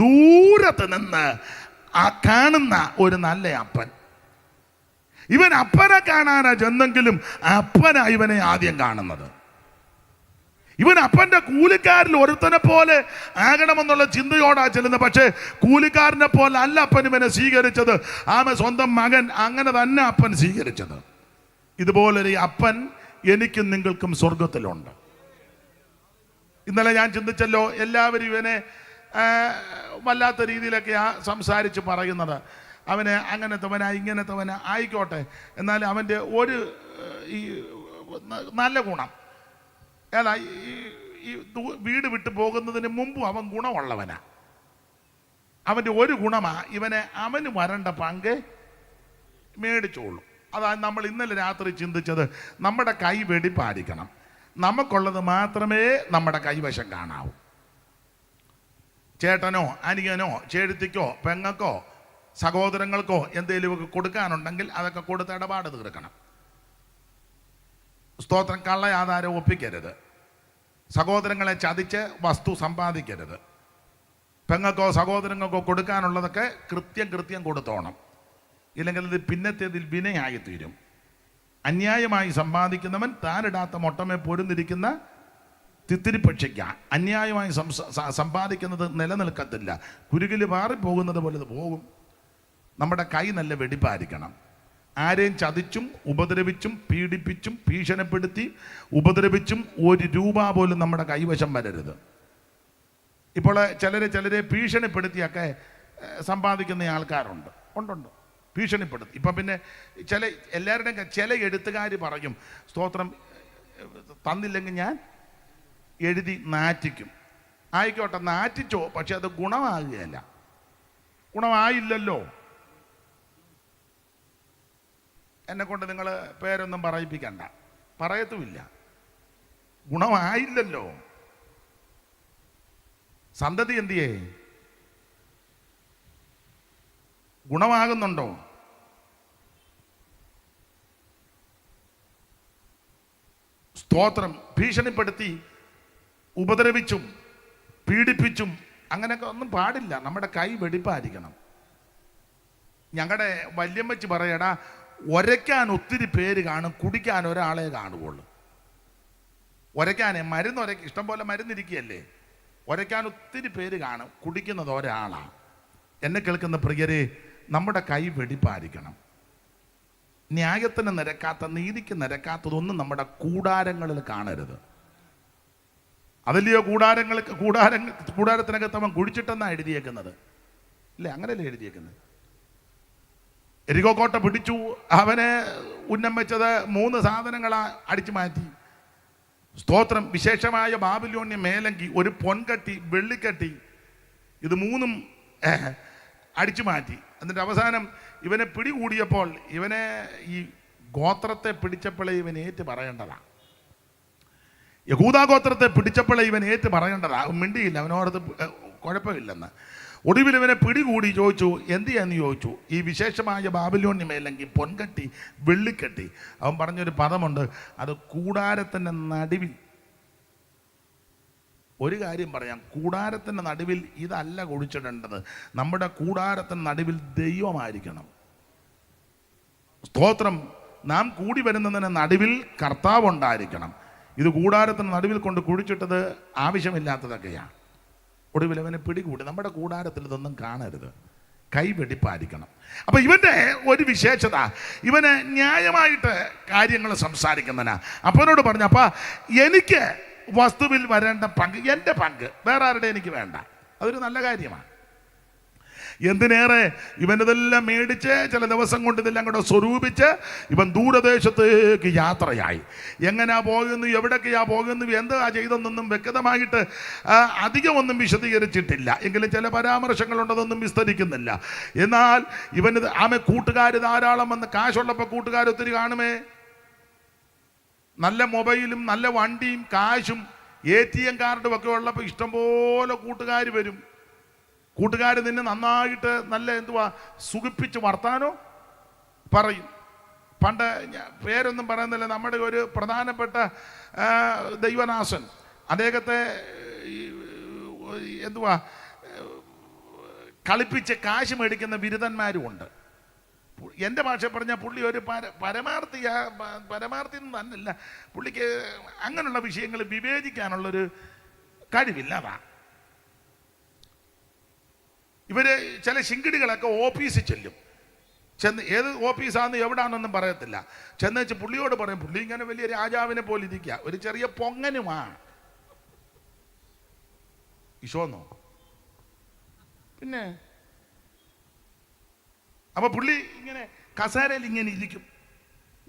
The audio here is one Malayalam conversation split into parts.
ദൂരത്ത് നിന്ന് ആ കാണുന്ന ഒരു നല്ല അപ്പൻ. ഇവൻ അപ്പനെ കാണാനാ ചെന്നെങ്കിലും അപ്പനാ ഇവനെ ആദ്യം കാണുന്നത്. ഇവൻ അപ്പന്റെ കൂലിക്കാരിൽ ഒരുത്തനെ പോലെ ആകണമെന്നുള്ള ചിന്തയോടാ ചെല്ലുന്നത്. പക്ഷേ കൂലിക്കാരനെ പോലെ അല്ല അപ്പൻ ഇവനെ സ്വീകരിച്ചത്. ആമ സ്വന്തം മകൻ അങ്ങനെ തന്നെ അപ്പൻ സ്വീകരിച്ചത്. ഇതുപോലൊരു അപ്പൻ എനിക്കും നിങ്ങൾക്കും സ്വർഗത്തിലുണ്ട് ഇന്നലെ ഞാൻ ചിന്തിച്ചല്ലോ എല്ലാവരും ഇവനെ വല്ലാത്ത രീതിയിലൊക്കെയാ സംസാരിച്ച് പറയുന്നത്. അവനെ അങ്ങനത്തവനാ ഇങ്ങനത്തെവന ആയിക്കോട്ടെ. എന്നാൽ അവന്റെ ഒരു ഈ നല്ല ഗുണം. ഏതാ ഈ വീട് വിട്ടു പോകുന്നതിന് മുമ്പും അവൻ ഗുണമുള്ളവനാ. അവന്റെ ഒരു ഗുണമാ ഇവനെ അവന് വരേണ്ട പങ്ക് മേടിച്ചോളൂ. അതാണ് നമ്മൾ ഇന്നലെ രാത്രി ചിന്തിച്ചത് നമ്മുടെ കൈ വെടിപ്പായിരിക്കണം നമുക്കുള്ളത് മാത്രമേ നമ്മുടെ കൈവശം കാണാവൂ. ചേട്ടനോ അനിയനോ ചേഴുത്തിക്കോ പെങ്ങക്കോ സഹോദരങ്ങൾക്കോ എന്തെങ്കിലുമൊക്കെ കൊടുക്കാനുണ്ടെങ്കിൽ അതൊക്കെ കൊടുത്ത് ഇടപാട് തീർക്കണം. സ്തോത്രം കള്ളയാധാരം ഒപ്പിക്കരുത്. സഹോദരങ്ങളെ ചതിച്ച് വസ്തു സമ്പാദിക്കരുത്. പെങ്ങൾക്കോ സഹോദരങ്ങൾക്കോ കൊടുക്കാനുള്ളതൊക്കെ കൃത്യം കൃത്യം കൊടുത്തോണം. ഇല്ലെങ്കിൽ ഇത് പിന്നത്തേതിൽ വിനയായി തീരും അന്യായമായി സമ്പാദിക്കുന്നവൻ താനിടാത്ത മൊട്ടമേ പൊരുന്നിരിക്കുന്ന തിത്തിരിപ്പക്ഷിക്ക അന്യായമായി സംസ- സ- സമ്പാദിക്കുന്നത് നിലനിൽക്കത്തില്ല. കുരുകിൽ മാറിപ്പോകുന്നത് പോലെ പോകും. നമ്മുടെ കൈ നല്ല വെടിപ്പായിരിക്കണം. ആരെയും ചതിച്ചും ഉപദ്രവിച്ചും പീഡിപ്പിച്ചും ഭീഷണിപ്പെടുത്തി ഉപദ്രവിച്ചും ഒരു രൂപ പോലും നമ്മുടെ കൈവശം വരരുത്. ഇപ്പോൾ ചിലരെ ചിലരെ ഭീഷണിപ്പെടുത്തിയൊക്കെ സമ്പാദിക്കുന്ന ആൾക്കാരുണ്ട്. ഉണ്ടുണ്ട് ഭീഷണിപ്പെടുത്തി. ഇപ്പം പിന്നെ ചില എല്ലാവരുടെയും ചില എഴുത്തുകാർ പറയും സ്തോത്രം തന്നില്ലെങ്കിൽ ഞാൻ എഴുതി നാറ്റിക്കും. ആയിക്കോട്ടെ നാറ്റിച്ചോ പക്ഷെ അത് ഗുണമാകുകയല്ല. ഗുണമായില്ലല്ലോ. എന്നെ കൊണ്ട് നിങ്ങൾ പേരൊന്നും പറയിപ്പിക്കണ്ട. പറയത്തുമില്ല. ഗുണമായില്ലല്ലോ. സന്തതി എന്തിയേ? ഗുണമാകുന്നുണ്ടോ? സ്തോത്രം ഭീഷണിപ്പെടുത്തി ഉപദ്രവിച്ചും പീഡിപ്പിച്ചും അങ്ങനെയൊക്കെ ഒന്നും പാടില്ല. നമ്മുടെ കൈ വെടിപ്പായിരിക്കണം. ഞങ്ങളുടെ വല്യമ്മച്ച് പറയടാ ഒരയ്ക്കാൻ ഒത്തിരി പേര് കാണും കുടിക്കാൻ ഒരാളെ കാണുകയുള്ളൂ ഒരയ്ക്കാനേ മരുന്ന് ഒരയ്ക്ക് ഇഷ്ടം പോലെ മരുന്നിരിക്കുകയല്ലേ? ഒരയ്ക്കാൻ ഒത്തിരി പേര് കാണും കുടിക്കുന്നത് ഒരാളാണ് എന്നെ കേൾക്കുന്ന പ്രിയരെ നമ്മുടെ കൈ വെടിപ്പായിരിക്കണം. ന്യായത്തിന് നിരക്കാത്ത നീതിക്ക് നിരക്കാത്തതൊന്നും നമ്മുടെ കൂടാരങ്ങളിൽ കാണരുത്. അതല്ലയോ കൂടാരങ്ങൾ കൂടാരങ്ങൾ കൂടാരത്തിനകത്ത് അവൻ കുഴിച്ചിട്ടെന്നാണ് എഴുതിയേക്കുന്നത്? ഇല്ലേ അങ്ങനെയല്ലേ എഴുതിയേക്കുന്നത്? എരികോ കോട്ട പിടിച്ചു അവനെ ഉന്നം വെച്ചത് മൂന്ന് സാധനങ്ങളാ അടിച്ചു മാറ്റി. സ്തോത്രം വിശേഷമായ ബാബിലോണ്യ മേലങ്കി ഒരു പൊൻകട്ടി വെള്ളിക്കട്ടി ഇത് മൂന്നും അടിച്ചു മാറ്റി. എന്നിട്ട് അവസാനം ഇവനെ പിടികൂടിയപ്പോൾ ഇവനെ ഈ ഗോത്രത്തെ പിടിച്ചപ്പോഴേ ഇവൻ ഏറ്റു പറയേണ്ടതാ യഹൂദാ പിടിച്ചപ്പോൾ ഇവൻ ഏറ്റു അവൻ മിണ്ടിയില്ല അവനോടത്ത് കുഴപ്പമില്ലെന്ന്. ഒടുവിൽ ഇവനെ പിടികൂടി ചോദിച്ചു എന്ത് ചെയ്യാന്ന് ചോദിച്ചു? ഈ വിശേഷമായ ബാബിലോണ്യ മേലെങ്കിൽ പൊൻകട്ടി വെള്ളിക്കെട്ടി. അവൻ പറഞ്ഞൊരു പദമുണ്ട് അത് കൂടാരത്തിന്റെ നടുവിൽ. ഒരു കാര്യം പറയാം കൂടാരത്തിന്റെ നടുവിൽ ഇതല്ല കുഴിച്ചിടേണ്ടത്. നമ്മുടെ കൂടാരത്തിന്റെ നടുവിൽ ദൈവമായിരിക്കണം. സ്തോത്രം. നാം കൂടി വരുന്നതിന് നടുവിൽ കർത്താവ് ഉണ്ടായിരിക്കണം. ഇത് കൂടാരത്തിന് നടുവിൽ കൊണ്ട് കുഴിച്ചിട്ടത് ആവശ്യമില്ലാത്തതൊക്കെയാണ്. ഒടുവിൽ അവനെ പിടികൂടി. നമ്മുടെ കൂടാരത്തിൽ ഇതൊന്നും കാണരുത്. കൈ വെടിപ്പായിരിക്കണം. അപ്പൊ ഇവന്റെ ഒരു വിശേഷത. ഇവന് ന്യായമായിട്ട് കാര്യങ്ങൾ സംസാരിക്കുന്നതിനാ അപ്പനോട് പറഞ്ഞു അപ്പ എനിക്ക് വസ്തുവിൽ വരേണ്ട പങ്ക് എന്റെ പങ്ക് വേറെ ആരുടെ എനിക്ക് വേണ്ട. അതൊരു നല്ല കാര്യമാണ്. എന്തിനേറെ? ഇവനതെല്ലാം മേടിച്ച് ചില ദിവസം കൊണ്ട് ഇതെല്ലാം കൂടെ സ്വരൂപിച്ച് ഇവൻ ദൂരദേശത്തേക്ക് യാത്രയായി. എങ്ങനെയാ പോകുന്നു എവിടൊക്കെയാ പോകുന്നു എന്താ ചെയ്തെന്നൊന്നും വ്യക്തമായിട്ട് അധികമൊന്നും വിശദീകരിച്ചിട്ടില്ല. എങ്കിലും ചില പരാമർശങ്ങളുണ്ടതൊന്നും വിസ്തരിക്കുന്നില്ല. എന്നാൽ ഇവന് ആമെ കൂട്ടുകാർ ധാരാളം വന്ന് കാശുള്ളപ്പോൾ കൂട്ടുകാർ ഒത്തിരി കാണുമേ? നല്ല മൊബൈലും നല്ല വണ്ടിയും കാശും എ ടി എം കാർഡും ഒക്കെ ഉള്ളപ്പോൾ ഇഷ്ടംപോലെ കൂട്ടുകാർ വരും. കൂട്ടുകാർ നിന്നെ നന്നായിട്ട് നല്ല എന്തുവാ സുഖിപ്പിച്ച് വർത്താനോ പറയും. പണ്ട് പേരൊന്നും പറയുന്നില്ല. നമ്മുടെ ഒരു പ്രധാനപ്പെട്ട ദൈവനാശൻ. അദ്ദേഹത്തെ എന്തുവാ കളിപ്പിച്ച് കാശ് മേടിക്കുന്ന ബിരുദന്മാരും ഉണ്ട്. എന്റെ ഭാഷ പറഞ്ഞാൽ പുള്ളി ഒരു പര പരമാർത്ഥി പരമാർത്ഥി എന്ന് തന്നല്ല. പുള്ളിക്ക് അങ്ങനെയുള്ള വിഷയങ്ങൾ വിവേചിക്കാനുള്ളൊരു കഴിവില്ല അതാ. ഇവർ ചില ശിങ്കിടികളൊക്കെ ഓഫീസിൽ ചെല്ലും. ചെന്ന് ഏത് ഓഫീസാന്ന് എവിടാണെന്നൊന്നും പറയത്തില്ല. ചെന്ന് വെച്ച് പുള്ളിയോട് പറയും പുള്ളി ഇങ്ങനെ വലിയ രാജാവിനെ പോലെ ഇരിക്കുക ഒരു ചെറിയ പൊങ്ങനുമാണ്. ഈശോന്നോ പിന്നെ? അപ്പൊ പുള്ളി ഇങ്ങനെ കസേരയിൽ ഇങ്ങനെ ഇരിക്കും.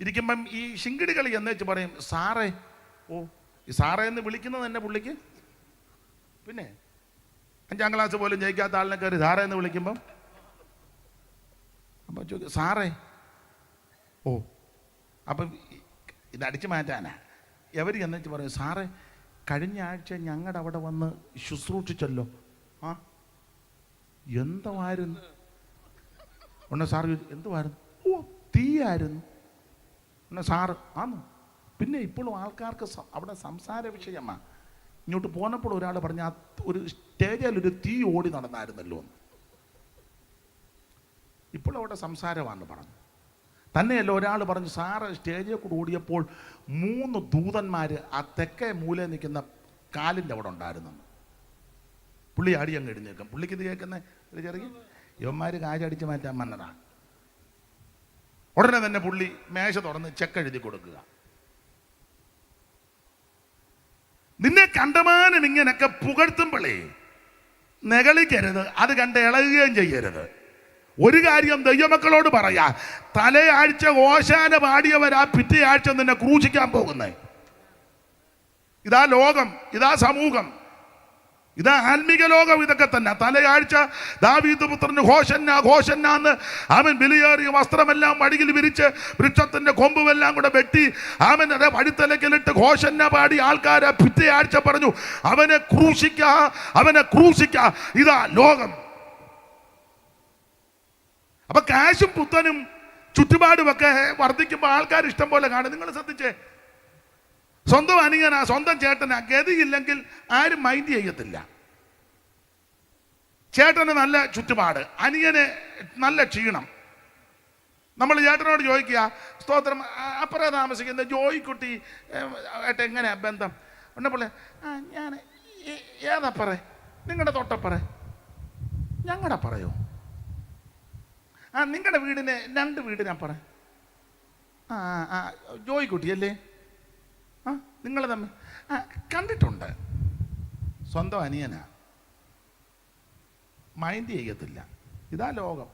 ഇരിക്കുമ്പം ഈ ശിങ്കിടികൾ എന്ന് വെച്ച് പറയും സാറേ. ഓ ഈ സാറേ എന്ന് വിളിക്കുന്നത് തന്നെ പുള്ളിക്ക്? പിന്നെ? അഞ്ചാം ക്ലാസ് പോലും ജയിക്കാത്ത ആളിനെ കയറി സാറേ എന്ന് വിളിക്കുമ്പം അപ്പം ചോദിക്കും സാറേ. ഓ. അപ്പം ഇത് അടിച്ചു മാറ്റാനാ. എവർ എന്നിട്ട് പറയും സാറേ കഴിഞ്ഞ ആഴ്ച ഞങ്ങളുടെ അവിടെ വന്ന് ശുശ്രൂഷിച്ചല്ലോ. ആ. എന്തുമായിരുന്നു ഉണ്ട സാർ എന്തുവായിരുന്നു? ഓ തീയായിരുന്നു. ഉണ്ട സാറ് ആന്നു. പിന്നെ ഇപ്പോഴും ആൾക്കാർക്ക് അവിടെ സംസാര വിഷയമാ. ഇങ്ങോട്ട് പോന്നപ്പോൾ ഒരാൾ പറഞ്ഞ ഒരു സ്റ്റേജിൽ ഒരു തീ ഓടി നടന്നായിരുന്നല്ലോ എന്ന്. ഇപ്പോൾ അവിടെ സംസാരമാണെന്ന് പറഞ്ഞു. തന്നെയല്ല ഒരാൾ പറഞ്ഞു സാറ് സ്റ്റേജിൽ കൂടെ ഓടിയപ്പോൾ മൂന്ന് ദൂതന്മാർ ആ തെക്കേ മൂല നിൽക്കുന്ന കാലിന്റെ അവിടെ ഉണ്ടായിരുന്നു. പുള്ളി ആടി അങ്ങ് എഴുന്നേക്കും പുള്ളിക്ക് ഇത് കേൾക്കുന്ന? ഒരു ചെറിയ യവന്മാർ കാശടിച്ച് മാറ്റാൻ മന്നതാണ് ഉടനെ തന്നെ പുള്ളി മേശ തുറന്ന് ചെക്ക് എഴുതി കൊടുക്കുക. നിന്നെ കണ്ടമാനം ഇങ്ങനൊക്കെ പുകഴ്ത്തുമ്പോഴേ നെകളിക്കരുത് അത് കണ്ട് ഇളകുകയും ചെയ്യരുത്. ഒരു കാര്യം ദൈവമക്കളോട് പറയാ തലയാഴ്ച ഓശാന പാടിയവരാ പിറ്റേ ആഴ്ച നിന്നെ ക്രൂശിക്കാൻ പോകുന്നേ. ഇതാ ലോകം ഇതാ സമൂഹം. ഇതാ ആത്മീക ലോകം ഇതൊക്കെ തന്നെ. തലയാഴ്ച ദാവീദ് പുത്രന് ഘോഷന്ന ഘോഷന്ന എന്ന് അവൻ വിലയേറിയ വസ്ത്രമെല്ലാം അടിയിൽ വിരിച്ച് വൃക്ഷത്തിന്റെ കൊമ്പുമെല്ലാം കൂടെ വെട്ടി അവൻ അതെ പടിത്തലക്കലിട്ട് ഘോഷന്ന പാടി ആൾക്കാരെ പിറ്റേയാഴ്ച പറഞ്ഞു അവനെ ക്രൂശിക്ക അവനെ ക്രൂശിക്ക. ഇതാ ലോകം. അപ്പൊ കാശും പുത്തനും ചുറ്റുപാടുമൊക്കെ വർദ്ധിക്കുമ്പോൾ ആൾക്കാർ ഇഷ്ടം പോലെ കാണും. നിങ്ങൾ ശ്രദ്ധിച്ചേ? സ്വന്തം അനിയനാ സ്വന്തം ചേട്ടനാ. ഗതിയില്ലെങ്കിൽ ആരും മൈൻഡ് ചെയ്യത്തില്ല. ചേട്ടന് നല്ല ചുറ്റുപാട് അനിയന് നല്ല ക്ഷീണം. നമ്മൾ ചേട്ടനോട് ചോദിക്കുക സ്തോത്രം അപ്പുറം താമസിക്കുന്ന ജോയിക്കുട്ടി ആയിട്ട് എങ്ങനെയാ ബന്ധം? ഉണ്ടപ്പോൾ ആ ഞാൻ ഏതാ പറ നിങ്ങളുടെ തൊട്ടപ്പറേ? ഞങ്ങളുടെ പറയോ? ആ നിങ്ങളുടെ വീടിന് രണ്ട് വീടിനപ്പറേ? പറ ആ, ആ ജോയിക്കുട്ടി അല്ലേ നിങ്ങൾ തമ്മിൽ. കണ്ടിട്ടുണ്ട്. സ്വന്തം അനിയനാ. മൈൻഡ് ചെയ്യത്തില്ല. ഇതാ ലോകം.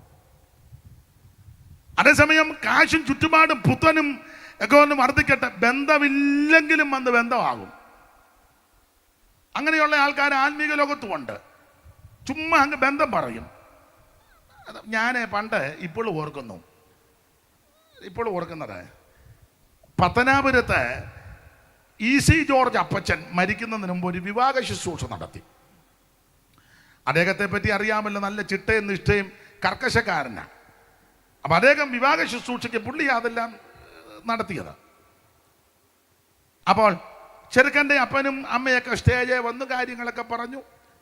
അതേസമയം കാശും ചുറ്റുപാടും പുത്തനും ഒക്കെ ഒന്ന് വർദ്ധിക്കട്ടെ. ബന്ധമില്ലെങ്കിലും വന്ന് ബന്ധമാകും. അങ്ങനെയുള്ള ആൾക്കാർ ആത്മീക ലോകത്തുമുണ്ട്. ചുമ്മാ അങ്ങ് ബന്ധം പറയും. ഞാൻ പണ്ട് ഇപ്പോഴും ഓർക്കുന്നു. ഇപ്പോഴും ഓർക്കുന്നത്. പത്തനാപുരത്ത് ഇ സി ജോർജ് അപ്പച്ചൻ മരിക്കുന്നതിന് മുമ്പ് ഒരു വിവാഹ ശുശ്രൂഷ നടത്തി. അദ്ദേഹത്തെ പറ്റി അറിയാമല്ലോ നല്ല ചിട്ടയും നിഷ്ഠയും കർക്കശക്കാരനാണ് അപ്പം അദ്ദേഹം വിവാഹ ശുശ്രൂഷയ്ക്ക് പുള്ളി അതെല്ലാം നടത്തിയത്. അപ്പോൾ ചെറുക്കന്റെ അപ്പനും അമ്മയൊക്കെ സ്റ്റേജേ വന്ന് കാര്യങ്ങളൊക്കെ പറഞ്ഞു.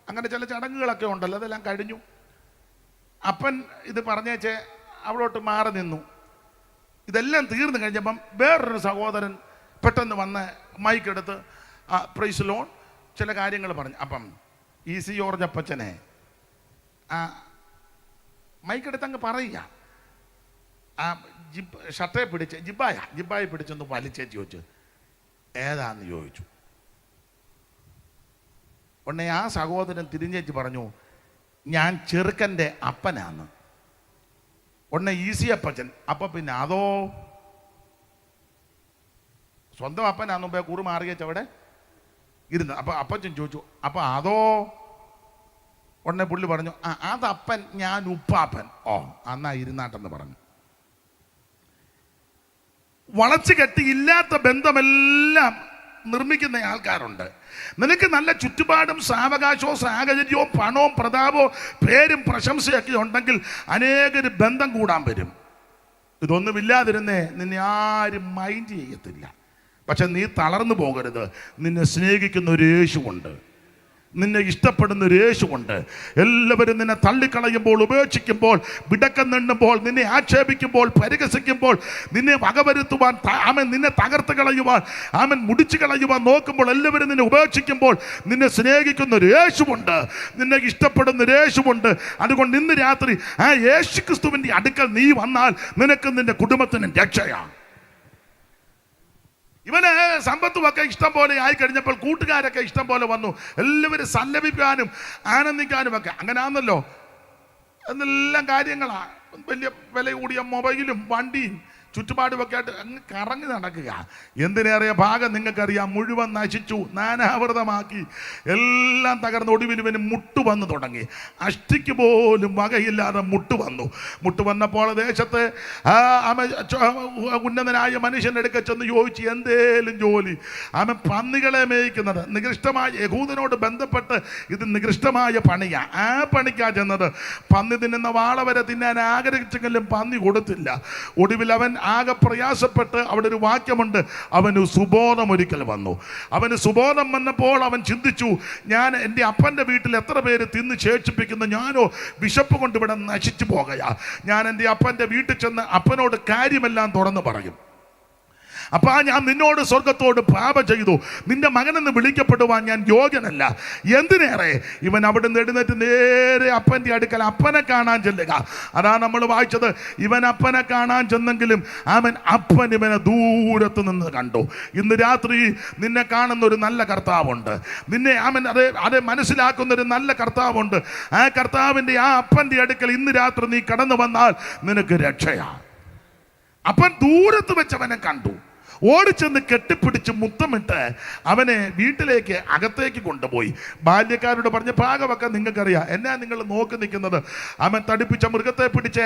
അങ്ങനെ ചില ചടങ്ങുകളൊക്കെ ഉണ്ടല്ലോ അതെല്ലാം കഴിഞ്ഞു. അപ്പൻ ഇത് പറഞ്ഞേച്ച് അവളോട്ട് മാറി നിന്നു. ഇതെല്ലാം തീർന്നു കഴിഞ്ഞപ്പം വേറൊരു സഹോദരൻ പെട്ടെന്ന് വന്ന് മൈക്ക് എടുത്ത് പ്രൈസ് ലോൺ ചില കാര്യങ്ങൾ പറഞ്ഞു. അപ്പം ഇ സി ജോർജ് അപ്പച്ചനെ മൈക്ക് എടുത്ത് അങ്ങ് പറയുക. ആ ജിബ് ഷർട്ടെ പിടിച്ച് ജിബായ ജിബായി പിടിച്ചൊന്ന് വലിച്ചേ ചോദിച്ചു ഏതാന്ന് ചോദിച്ചു? ഉടനെ ആ സഹോദരൻ തിരിഞ്ഞേച്ച് പറഞ്ഞു ഞാൻ ചെറുക്കന്റെ അപ്പനാന്ന്. ഉടനെ ഈസി അപ്പച്ചൻ അപ്പം പിന്നെ അതോ സ്വന്തം അപ്പനാന്ന് മുമ്പേ കൂറ് മാറിയേച്ച് അവിടെ ഇരുന്ന്. അപ്പൊ അപ്പച്ചൻ ചോദിച്ചു അപ്പൊ അതോ? ഉടനെ പുള്ളി പറഞ്ഞു ആ അതപ്പൻ ഞാൻ ഉപ്പാപ്പൻ. ഓ അന്നാ ഇരുന്നാട്ടെന്ന് പറഞ്ഞു. വളച്ചു കെട്ടി ഇല്ലാത്ത ബന്ധമെല്ലാം നിർമ്മിക്കുന്ന ആൾക്കാരുണ്ട്. നിനക്ക് നല്ല ചുറ്റുപാടും സാവകാശവും സാഹചര്യവും പണവും പ്രതാപവും പേരും പ്രശംസയൊക്കെ ഉണ്ടെങ്കിൽ അനേകർ ബന്ധം കൂടാൻ വരും. ഇതൊന്നുമില്ലാതിരുന്നേ നിന്നെ ആരും മൈൻഡ് ചെയ്യത്തില്ല. പക്ഷെ നീ തളർന്നു പോകരുത്. നിന്നെ സ്നേഹിക്കുന്ന ഒരു യേശുണ്ട് നിന്നെ ഇഷ്ടപ്പെടുന്ന ഒരു യേശുണ്ട് എല്ലാവരും നിന്നെ തള്ളിക്കളയുമ്പോൾ ഉപേക്ഷിക്കുമ്പോൾ വിടക്കം നിന്നുമ്പോൾ നിന്നെ ആക്ഷേപിക്കുമ്പോൾ പരിഹസിക്കുമ്പോൾ നിന്നെ വകവരുത്തുവാൻ ആമൻ നിന്നെ തകർത്ത് കളയുവാൻ ആമൻ മുടിച്ചു കളയുവാൻ നോക്കുമ്പോൾ എല്ലാവരും നിന്നെ ഉപേക്ഷിക്കുമ്പോൾ നിന്നെ സ്നേഹിക്കുന്ന ഒരു യേശുണ്ട് നിന്നെ ഇഷ്ടപ്പെടുന്ന ഒരു യേശുണ്ട് അതുകൊണ്ട് ഇന്ന് രാത്രി ആ യേശു ക്രിസ്തുവിന്റെ അടുക്കൽ നീ വന്നാൽ നിനക്ക് നിന്റെ കുടുംബത്തിന് രക്ഷയാണ് ഇവന് സമ്പത്തുമൊക്കെ ഇഷ്ടം പോലെ ആയി കഴിഞ്ഞപ്പോൾ കൂട്ടുകാരൊക്കെ ഇഷ്ടം പോലെ വന്നു. എല്ലാവരും സല്ലപിക്കാനും ആനന്ദിക്കാനും ഒക്കെ. അങ്ങനെയാണല്ലോ എന്നെല്ലാം കാര്യങ്ങളാണ് വലിയ വില കൂടിയ മൊബൈലും വണ്ടിയും ചുറ്റുപാടുമൊക്കെ ആയിട്ട് അങ്ങ് കറങ്ങി നടക്കുക. എന്തിനേറിയ ഭാഗം നിങ്ങൾക്കറിയാം. മുഴുവൻ നശിച്ചു. നാനാവൃതമാക്കി. എല്ലാം തകർന്ന് ഒടുവിൽ മുട്ട് വന്നു തുടങ്ങി. അഷ്ടിക്ക് പോലും വകയില്ലാതെ മുട്ട് വന്നു. മുട്ട് വന്നപ്പോൾ ദേശത്ത് ഉന്നതനായ മനുഷ്യന്റെ അടുക്ക ചെന്ന് ചോദിച്ചു എന്തേലും ജോലി? അവൻ പന്നികളെ മേയിക്കുന്നത്. നികൃഷ്ടമായ യഹൂദനോട് ബന്ധപ്പെട്ട് ഇത് നികൃഷ്ടമായ പണിയാണ് ആ പണിക്കാ ചെന്നത്. പന്നി തിന്നുന്ന വാള വരെ തിന്നാൻ ആഗ്രഹിച്ചെങ്കിലും പന്നി കൊടുത്തില്ല. ഒടുവിൽ അവൻ ആകെ പ്രയാസപ്പെട്ട് അവിടെ ഒരു വാക്യമുണ്ട്. അവന് സുബോധം ഒരിക്കൽ വന്നു. അവന് സുബോധം വന്നപ്പോൾ അവൻ ചിന്തിച്ചു ഞാൻ എന്റെ അപ്പന്റെ വീട്ടിൽ എത്ര പേര് തിന്ന് ശേഷിപ്പിക്കുന്നു? ഞാനോ വിശപ്പ് കൊണ്ട് ഇവിടെ നശിച്ചു പോകയാ ഞാൻ എന്റെ അപ്പന്റെ വീട്ടിൽ ചെന്ന് അപ്പനോട് കാര്യമെല്ലാം തുറന്നു പറയും. അപ്പൊ ആ ഞാൻ നിന്നോട് സ്വർഗത്തോട് പാപ ചെയ്തു. നിന്റെ മകനെന്ന് വിളിക്കപ്പെടുവാൻ ഞാൻ യോഗ്യനല്ല. എന്തിനേറെ? ഇവൻ അവിടെ നിന്ന് എഴുന്നേറ്റ് നേരെ അപ്പന്റെ അടുക്കൽ അപ്പനെ കാണാൻ ചെല്ലുക. അതാ നമ്മൾ വായിച്ചത്. ഇവൻ അപ്പനെ കാണാൻ ചെന്നെങ്കിലും അവൻ അപ്പൻ ഇവനെ ദൂരത്ത് നിന്ന് കണ്ടു. ഇന്ന് രാത്രി നിന്നെ കാണുന്ന ഒരു നല്ല കർത്താവുണ്ട്. നിന്നെ അവൻ അത് അത് മനസ്സിലാക്കുന്ന ഒരു നല്ല കർത്താവുണ്ട്. ആ കർത്താവിന്റെ ആ അപ്പന്റെ അടുക്കൽ ഇന്ന് രാത്രി നീ കടന്നു വന്നാൽ നിനക്ക് രക്ഷയാണ് അപ്പൻ ദൂരത്ത് വെച്ചവനെ കണ്ടു. ഓടിച്ചെന്ന് കെട്ടിപ്പിടിച്ച് മുത്തമിട്ട് അവനെ വീട്ടിലേക്ക് അകത്തേക്ക് കൊണ്ടുപോയി. ബാല്യക്കാരോട് പറഞ്ഞ പാകമൊക്കെ നിങ്ങൾക്കറിയാം. എന്നാ നിങ്ങൾ നോക്കി നിൽക്കുന്നത്? അവൻ തടിപ്പിച്ച മൃഗത്തെ പിടിച്ച്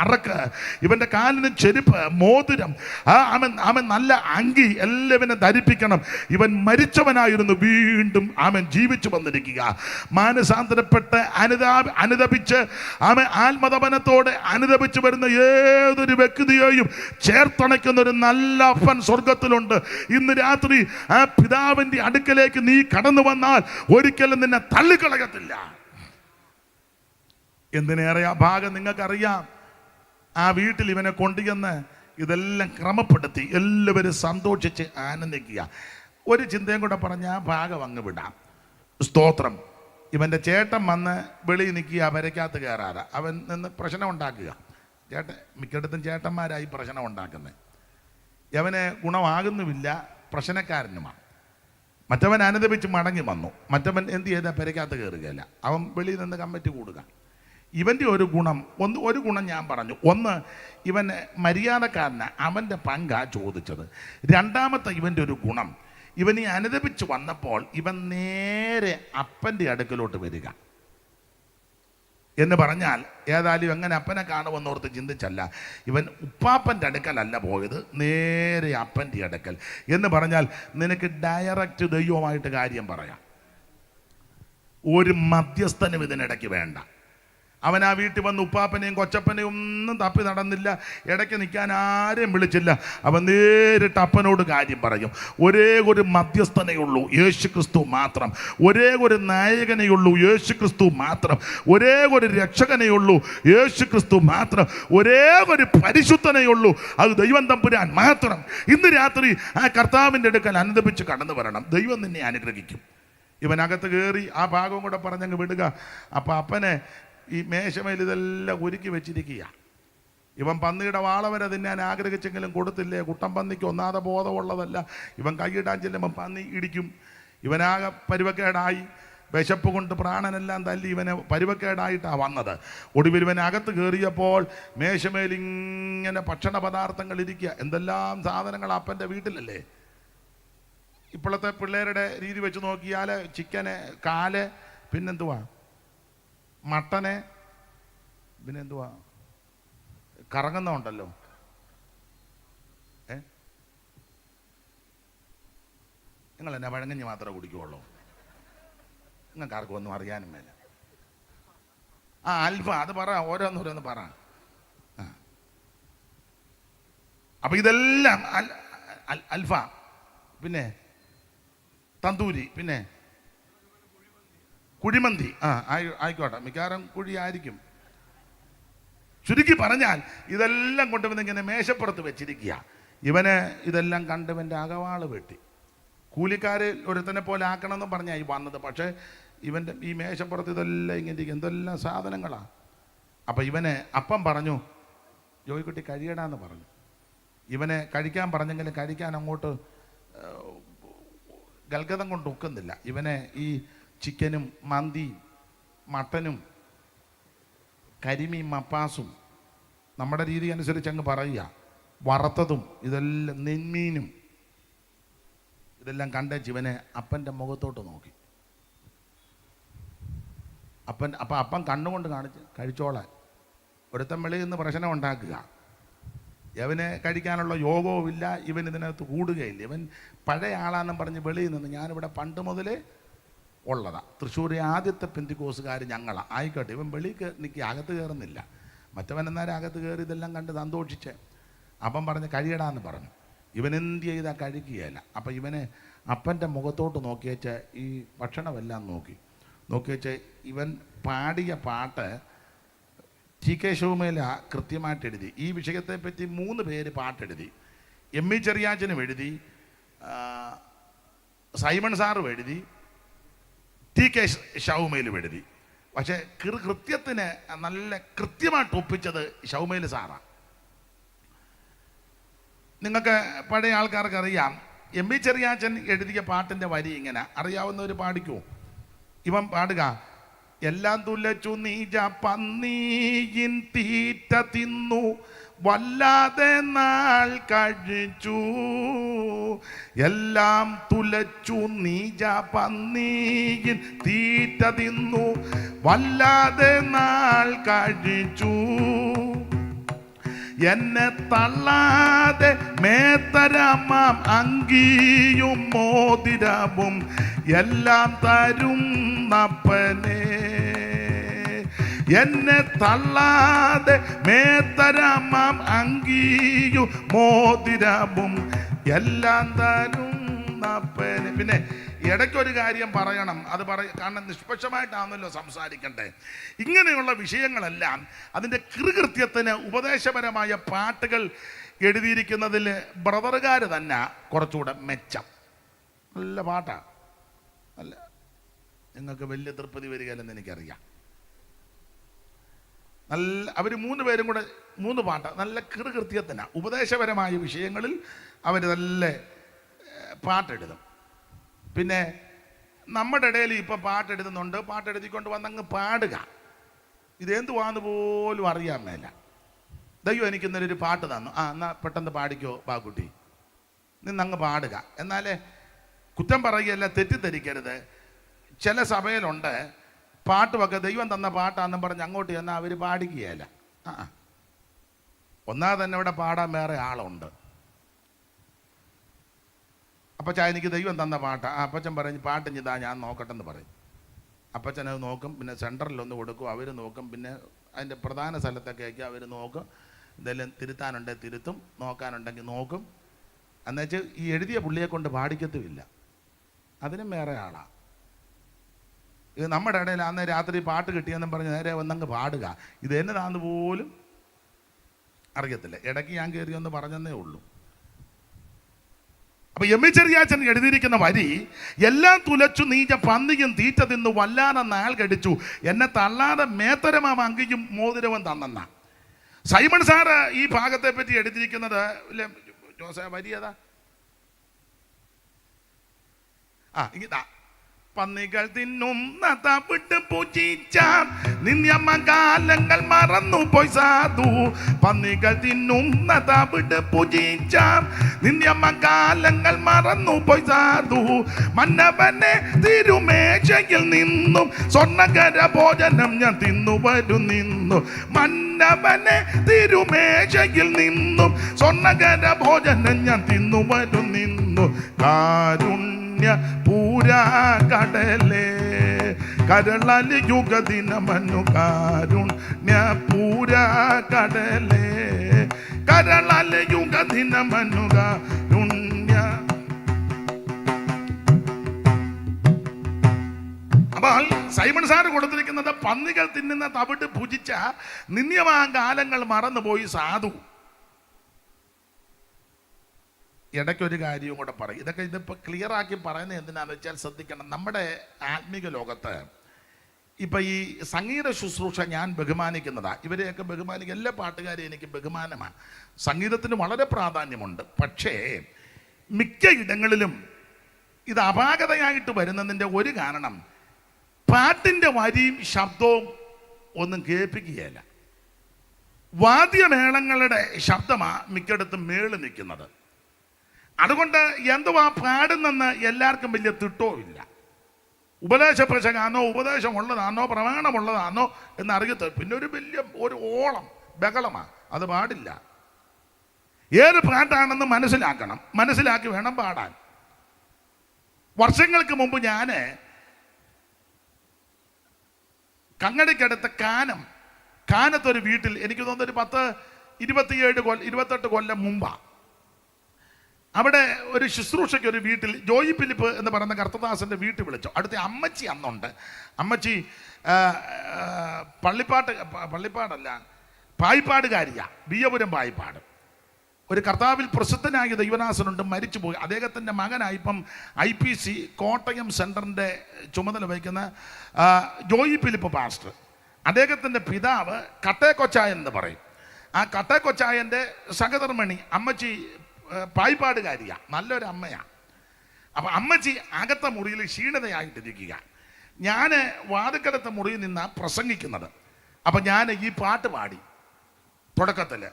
അറക്ക്. ഇവന്റെ കാലിന് ചെരുപ്പ് മോതിരം. അവൻ അവൻ നല്ല അങ്കി എല്ലാവനെ ധരിപ്പിക്കണം. ഇവൻ മരിച്ചവനായിരുന്നു. വീണ്ടും അവൻ ജീവിച്ചു വന്നിരിക്കുക. മാനസാന്തരപ്പെട്ട് അനുതാ അനുദപിച്ച് അവൻ ആത്മതപനത്തോടെ അനുദപിച്ച് വരുന്ന ഏതൊരു വ്യക്തിയെയും ചേർത്തണയ്ക്കുന്ന ഒരു നല്ല സ്വർഗത്തിലുണ്ട് ഇന്ന് രാത്രി ആ പിതാവിന്റെ അടുക്കലേക്ക് നീ കടന്നു വന്നാൽ ഒരിക്കലും നിന്നെ തള്ളിക്കളയത്തില്ല. എന്തിനേറെ ആ ഭാഗം നിങ്ങൾക്കറിയാം? ആ വീട്ടിൽ ഇവനെ കൊണ്ടുചെന്ന് ഇതെല്ലാം ക്രമപ്പെടുത്തി എല്ലാവരും സന്തോഷിച്ച് ആനന്ദിക്കുക. ഒരു ചിന്തയും കൂടെ പറഞ്ഞ ആ ഭാഗം അങ്ങ് വിടാം. സ്തോത്രം. ഇവന്റെ ചേട്ടൻ വന്ന് വെളിയിൽ നിൽക്കുക വരയ്ക്കകത്ത് കയറാതെ. അവൻ നിന്ന് പ്രശ്നം ഉണ്ടാക്കുക. ചേട്ടൻ മിക്കയിടത്തും ചേട്ടന്മാരായി പ്രശ്നം ഉണ്ടാക്കുന്നത്. യവന് ഗുണമാകുന്നുമില്ല പ്രശ്നക്കാരനുമാണ്. മറ്റവൻ അനുദപിച്ച് മടങ്ങി വന്നു. മറ്റവൻ എന്ത് ചെയ്താൽ പെരക്കകത്ത് കയറുകയില്ല. അവൻ വെളിയിൽ നിന്ന് കമ്മിറ്റി കൂടുക. ഇവന്റെ ഒരു ഗുണം ഒന്ന് ഒരു ഗുണം ഞാൻ പറഞ്ഞു. ഒന്ന് ഇവൻ മര്യാദക്കാരന്. അവന്റെ പങ്കാ ചോദിച്ചത്. രണ്ടാമത്തെ ഇവന്റെ ഒരു ഗുണം ഇവൻ ഈ അനുദപിച്ച് വന്നപ്പോൾ ഇവൻ നേരെ അപ്പന്റെ അടുക്കലോട്ട് വരിക. എന്ന് പറഞ്ഞാൽ ഏതായാലും എങ്ങനെ അപ്പനെ കാണുമെന്നോർത്ത് ചിന്തിച്ചല്ല. ഇവൻ ഉപ്പാപ്പന്റെ അടുക്കലല്ല പോയത് നേരെ അപ്പന്റെ അടുക്കൽ. എന്ന് പറഞ്ഞാൽ നിനക്ക് ഡയറക്റ്റ് ദൈവമായിട്ട് കാര്യം പറയാം. ഒരു മധ്യസ്ഥനും ഇതിനിടയ്ക്ക് വേണ്ട. അവൻ ആ വീട്ടിൽ വന്ന് ഉപ്പാപ്പനെയും കൊച്ചപ്പനെയും ഒന്നും തപ്പി നടന്നില്ല. ഇടയ്ക്ക് നിൽക്കാൻ ആരെയും വിളിച്ചില്ല. അവൻ നേരിട്ട് അപ്പനോട് കാര്യം പറയും. ഒരേ ഒരു മധ്യസ്ഥനെയുള്ളൂ യേശു ക്രിസ്തു മാത്രം. ഒരേ ഒരു നായകനെയുള്ളൂ യേശു ക്രിസ്തു മാത്രം. ഒരേ ഒരു രക്ഷകനെയുള്ളൂ യേശു ക്രിസ്തു മാത്രം. ഒരേ ഒരു പരിശുദ്ധനെയുള്ളൂ അത് ദൈവം തമ്പുരാൻ മാത്രം. ഇന്ന് രാത്രി ആ കർത്താവിന്റെ അടുക്കൽ അനുദപിച്ച് കടന്നു വരണം. ദൈവം നിന്നെ അനുഗ്രഹിക്കും. ഇവനകത്ത് കയറി ആ ഭാഗവും കൂടെ പറഞ്ഞങ്ങ് വിടുക. അപ്പം അപ്പനെ ഈ മേശമേൽ ഇതെല്ലാം ഒരുക്കി വെച്ചിരിക്കുക ഇവൻ പന്നിയുടെ വാള വരെ തിന്നാൻ ആഗ്രഹിച്ചെങ്കിലും കൊടുത്തില്ലേ? കുട്ടൻ പന്നിക്ക് ഒന്നാതെ ബോധമുള്ളതല്ല. ഇവൻ കൈയിടാൻ ചെല്ലുമ്പോൾ പന്നി ഇടിക്കും. ഇവനാകെ പരുവക്കേടായി. വിശപ്പ് കൊണ്ട് പ്രാണനെല്ലാം തല്ലി ഇവനെ പരുവക്കേടായിട്ടാണ് വന്നത്. ഒടുവിൽ ഇവൻ അകത്ത് കയറിയപ്പോൾ മേശമേലിങ്ങനെ ഭക്ഷണ പദാർത്ഥങ്ങൾ ഇരിക്കുക. എന്തെല്ലാം സാധനങ്ങൾ അപ്പന്റെ വീട്ടിലല്ലേ? ഇപ്പോഴത്തെ പിള്ളേരുടെ രീതി വെച്ച് നോക്കിയാൽ ചിക്കന് കാൽ പിന്നെന്തുവാ? മട്ടന് പിന്നെന്തുവാ കറങ്ങുന്ന ഉണ്ടല്ലോ ഏ? നിങ്ങൾ എന്നെ പഴങ്കഞ്ഞി മാത്രമേ കുടിക്കുകയുള്ളൂ നിങ്ങൾക്ക് ആർക്കും ഒന്നും അറിയാനും മേല. ആ അൽഫ അത് പറ ഓരോന്നോരോന്ന് പറ. അപ്പൊ ഇതെല്ലാം അൽ- അൽ- അൽഫ പിന്നെ തന്തൂരി പിന്നെ കുഴിമന്തി. ആ ആയി- ആയിക്കോട്ടെ. മിക്കവാറും കുഴി ആയിരിക്കും. ചുരുക്കി പറഞ്ഞാൽ ഇതെല്ലാം കൊണ്ടുവന്ന് ഇങ്ങനെ മേശപ്പുറത്ത് വെച്ചിരിക്കുക. ഇവന് ഇതെല്ലാം കണ്ടവന്റെ അകവാൾ വെട്ടി. കൂലിക്കാര് ഒരുത്തനെ പോലെ ആക്കണമെന്ന് പറഞ്ഞാൽ ഈ വന്നത്. പക്ഷേ ഇവന്റെ ഈ മേശപ്പുറത്ത് ഇതെല്ലാം ഇങ്ങനെ ഇരിക്കും. എന്തെല്ലാം സാധനങ്ങളാണ് അപ്പം ഇവനെ അപ്പം പറഞ്ഞു ജോയിക്കുട്ടി കഴിയടാന്ന് പറഞ്ഞു. ഇവനെ കഴിക്കാൻ പറഞ്ഞെങ്കിലും കഴിക്കാൻ അങ്ങോട്ട് ഗൽഗതം കൊണ്ട് ഒക്കുന്നില്ല. ഇവനെ ഈ ചിക്കനും മന്തിയും മട്ടനും കരിമീൻ മപ്പാസും നമ്മുടെ രീതി അനുസരിച്ച് അങ്ങ് പറയുക. വറുത്തതും ഇതെല്ലാം നെന്മീനും ഇതെല്ലാം കണ്ട ജീവനെ അപ്പന്റെ മുഖത്തോട്ട് നോക്കി. അപ്പൻ അപ്പം അപ്പം കണ്ണുകൊണ്ട് കാണിച്ച് കഴിച്ചോളാൻ. ഒരുത്തൻ വെളിയിൽ നിന്ന് പ്രശ്നം ഉണ്ടാക്കുക. ഇവന് കഴിക്കാനുള്ള യോഗവും ഇല്ല ഇവൻ ഇതിനകത്ത് കൂടുകയില്ല. ഇവൻ പഴയ ആളാണെന്നും പറഞ്ഞ് വെളിയിൽ നിന്ന് ഞാനിവിടെ പണ്ട് മുതലേ ഉള്ളതാ. തൃശ്ശൂർ ആദ്യത്തെ പെന്തിക്കോസുകാർ ഞങ്ങളാണ് ആയിക്കോട്ടെ ഇവൻ വെളിക്ക് നിൽക്കി അകത്ത് കയറുന്നില്ല. മറ്റവൻ എന്നാലും അകത്ത് കയറി ഇതെല്ലാം കണ്ട് സന്തോഷിച്ച്. അപ്പം പറഞ്ഞ് കഴിയടാന്ന് പറഞ്ഞു. ഇവൻ എന്ത് ചെയ്താൽ കഴിക്കുകയല്ല. അപ്പം ഇവന് അപ്പന്റെ മുഖത്തോട്ട് നോക്കിയേച്ച് ഈ ഭക്ഷണമെല്ലാം നോക്കി. നോക്കിയേച്ച് ഇവൻ പാടിയ പാട്ട് ടി കെ ശിവമേല കൃത്യമായിട്ട് എഴുതി. ഈ വിഷയത്തെപ്പറ്റി മൂന്ന് പേര് പാട്ടെഴുതി. എം ഇ ചെറിയാച്ചനും എഴുതി. സൈമൺ സാറും എഴുതി. ടി കെ ഷൗമയിൽ എഴുതി പക്ഷേ കൃ കൃത്യത്തിന് നല്ല കൃത്യമായിട്ട് ഒപ്പിച്ചത് ഷൗമയിൽ സാറാണ് നിങ്ങൾക്ക് പഴയ ആൾക്കാർക്ക് അറിയാം എം വി ചെറിയാച്ചൻ എഴുതിയ പാട്ടിന്റെ വരി ഇങ്ങനെ അറിയാവുന്നവർ പാടിക്കോ? ഇവൻ പാടുക എല്ലാം തുലച്ചു നീജ പന്നീയിൻ തീറ്റ തിന്നു വല്ലാതെ നാൾ കഴിച്ചു. എല്ലാം തുലച്ചു നീജ പന്നീയിൽ തീറ്റ തിന്നു. വല്ലാതെ നാൾ കഴിച്ചു. എന്നെ തള്ളാതെ മേത്തരമാം അങ്കിയും മോതിരവും എല്ലാം തരും നപ്പനെ. എന്നെ തള്ളാതെ മേത്തരമാം അങ്കിയും മോതിരവും എല്ലാം തരും പിന്നെ ഇടയ്ക്കൊരു കാര്യം പറയണം. അത് പറയ കാരണം നിഷ്പക്ഷമായിട്ടാണല്ലോ സംസാരിക്കണ്ടേ. ഇങ്ങനെയുള്ള വിഷയങ്ങളെല്ലാം അതിന്റെ കൃകൃത്യത്തിന് ഉപദേശപരമായ പാട്ടുകൾ എഴുതിയിരിക്കുന്നതിൽ ബ്രദറുകാർ തന്നെ കുറച്ചുകൂടെ മെച്ചം. നല്ല പാട്ടാണ് അല്ല നിങ്ങൾക്ക് വലിയ തൃപ്തി വരികയില്ലെന്ന് എനിക്കറിയാം. നല്ല അവർ മൂന്ന് പേരും കൂടെ മൂന്ന് പാട്ട് നല്ല കൃകൃത്യത്തിന് ഉപദേശപരമായ വിഷയങ്ങളിൽ അവർ നല്ല പാട്ടെഴുതും. പിന്നെ നമ്മുടെ ഇടയിൽ ഇപ്പം പാട്ടെഴുതുന്നുണ്ട്. പാട്ടെഴുതിക്കൊണ്ട് വന്നങ്ങ് പാടുക. ഇതെന്തുവാന്ന് പോലും അറിയാൻ മേല. ദൈവം എനിക്ക് ഇന്നലെ ഒരു പാട്ട് തന്നു. ആ എന്നാൽ പെട്ടെന്ന് പാടിക്കോ ബാക്കുട്ടി. നിന്നങ്ങ് പാടുക. എന്നാലേ കുറ്റം പറയുകയല്ല തെറ്റിദ്ധരിക്കരുത്. ചില സഭയിലുണ്ട് പാട്ടുമൊക്കെ ദൈവം തന്ന പാട്ടാന്നും പറഞ്ഞ് അങ്ങോട്ട് ചെന്നാൽ അവർ പാടിക്കുകയല്ല. ആ. ഒന്നാമത് തന്നെ ഇവിടെ പാടാൻ വേറെ ആളുണ്ട്. അപ്പച്ച എനിക്ക് ദൈവം തന്ന പാട്ടാ. ആ അപ്പച്ചൻ പറഞ്ഞ് പാട്ട് ഇതാ ഞാൻ നോക്കട്ടെ എന്ന് പറയും. അപ്പച്ചൻ അത് നോക്കും പിന്നെ സെന്ററിൽ ഒന്ന് കൊടുക്കും അവർ നോക്കും പിന്നെ അതിന്റെ പ്രധാന സ്ഥലത്തൊക്കെ ആക്കി അവർ നോക്കും. എന്തെങ്കിലും തിരുത്താനുണ്ടെങ്കിൽ തിരുത്തും നോക്കാനുണ്ടെങ്കിൽ നോക്കും. എന്നുവെച്ച് ഈ എഴുതിയ പുള്ളിയെ കൊണ്ട് പാടിക്കത്തുമില്ല. അതിനും വേറെ ആളാ. ഇത് നമ്മുടെ ഇടയിൽ അന്ന് രാത്രി പാട്ട് കിട്ടിയെന്നും പറഞ്ഞ് നേരെ വന്നങ്ങ് പാടുക. ഇത് എന്നതാന്ന് പോലും അറിയത്തില്ല. ഇടയ്ക്ക് ഞാൻ കയറി ഒന്ന് പറഞ്ഞെന്നേ ഉള്ളൂ. അപ്പൊ എം ചെറിയാച്ചൻ എഴുതിയിരിക്കുന്ന വരി എല്ലാം തുലച്ചു നീച്ച പന്നിയും തീറ്റ തിന്നു വല്ലാതെ നാൾ കടിച്ചു. എന്നെ തള്ളാതെ മേത്തരമാം അങ്കിയും മോതിരവും തന്നെന്ന. സൈമൺ സാറ് ഈ ഭാഗത്തെ പറ്റി എഴുതിയിരിക്കുന്നത് ജോസ വരി ഏതാ? ആ പന്നികൾ തിന്നും. തവിട്ട് പൂജിച്ചാം നിന്യമ്മ കാലങ്ങൾ മറന്നു പോയി സാധു. പന്നികൾ തിന്നും. തവിട്ട് പൂജിച്ചാം നിന്യമ്മ കാലങ്ങൾ മറന്നു പോയി സാധു. മന്നവനെ തിരുമേശയിൽ നിന്നും സ്വർണകര ഭോജനം ഞാൻ തിന്നു വരും നിന്നു. മന്നവനെ തിരുമേശയിൽ നിന്നും സ്വർണകര ഭോജനം ഞാൻ തിന്നു വരും നിന്നു കാരുണ്യ പൂരാ കടലേ. കരളൽ യുഗദിനമനു കാരുണ്യ പൂരാ കടലേ. കരളൽ യുഗദിനമനു കാരുണ്യ. അപ്പോൾ സൈമൺ സാർ കൊടുത്തിരിക്കുന്നത് പന്നികൾ തിന്നുന്ന തവിട്ട് ഭുജിച്ച നിന്യമാ കാലങ്ങൾ മറന്നുപോയി സാധു. ഇടയ്ക്കൊരു കാര്യവും കൂടെ പറയും. ഇതൊക്കെ ഇതിപ്പോൾ ക്ലിയർ ആക്കി പറയുന്നത് എന്തിനാന്ന് വെച്ചാൽ ശ്രദ്ധിക്കണം. നമ്മുടെ ആത്മീക ലോകത്ത് ഇപ്പം ഈ സംഗീത ശുശ്രൂഷ ഞാൻ ബഹുമാനിക്കുന്നതാണ് ഇവരെയൊക്കെ ബഹുമാനിക്കുക എല്ലാ പാട്ടുകാരെയും എനിക്ക് ബഹുമാനമാണ് സംഗീതത്തിന് വളരെ പ്രാധാന്യമുണ്ട്. പക്ഷേ മിക്ക ഇടങ്ങളിലും ഇത് അപാകതയായിട്ട് വരുന്നതിന്റെ ഒരു കാരണം പാട്ടിന്റെ വരിയും ശബ്ദവും ഒന്നും കേൾപ്പിക്കുകയല്ല. വാദ്യമേളങ്ങളുടെ ശബ്ദമാണ് മിക്കയിടത്തും മേളിൽ നിൽക്കുന്നത്. അതുകൊണ്ട് എന്തുവാ പാടുന്നെന്ന് എല്ലാവർക്കും വലിയ തിട്ടവുമില്ല. ഉപദേശ പ്രസംഗാണോ ഉപദേശം ഉള്ളതാണോ പ്രമാണമുള്ളതാണോ എന്ന് അറിയത്ത പിന്നെ ഒരു വലിയ ഒരു ഓളം ബഹളമാണ് അത് പാടില്ല. ഏത് പാട്ടാണെന്ന് മനസ്സിലാക്കണം. മനസ്സിലാക്കി വേണം പാടാൻ. വർഷങ്ങൾക്ക് മുമ്പ് ഞാൻ കങ്ങടിക്കടുത്ത കാനം കാനത്തൊരു വീട്ടിൽ എനിക്ക് തോന്നുന്നു പത്ത് ഇരുപത്തിയേഴ് കൊല്ലം ഇരുപത്തെട്ട് കൊല്ലം മുമ്പാണ് അവിടെ ഒരു ശുശ്രൂഷയ്ക്ക് ഒരു വീട്ടിൽ ജോയി ഫിലിപ്പ് എന്ന് പറയുന്ന കർത്തദാസന്റെ വീട്ടിൽ വിളിച്ചു. അടുത്ത അമ്മച്ചി അന്നുണ്ട്. അമ്മച്ചി പള്ളിപ്പാട്ട് പള്ളിപ്പാടല്ല പായിപ്പാടുകാരിയ ബിയപുരം പായിപ്പാട് ഒരു കർത്താവിൽ പ്രസിദ്ധനായ ദൈവനാസനുണ്ട് മരിച്ചുപോയി. അദ്ദേഹത്തിന്റെ മകനായി ഇപ്പം ഐ പി സി കോട്ടയം സെന്ററിന്റെ ചുമതല വഹിക്കുന്ന ജോയി ഫിലിപ്പ് പാസ്റ്റർ. അദ്ദേഹത്തിന്റെ പിതാവ് കട്ടേക്കൊച്ചായൻ എന്ന് പറയും. ആ കട്ടേക്കൊച്ചായന്റെ സഹധർമ്മിണി അമ്മച്ചി ആ, പായിപ്പാടുകാരിയാ നല്ലൊരു അമ്മയാണ് അപ്പം അമ്മച്ചി അകത്ത മുറിയിൽ ക്ഷീണതയായിട്ടിരിക്കുക ഞാൻ വാതുക്കടത്ത മുറിയിൽ നിന്നാണ് പ്രസംഗിക്കുന്നത്. അപ്പം ഞാൻ ഈ പാട്ട് പാടി. തുടക്കത്തിൽ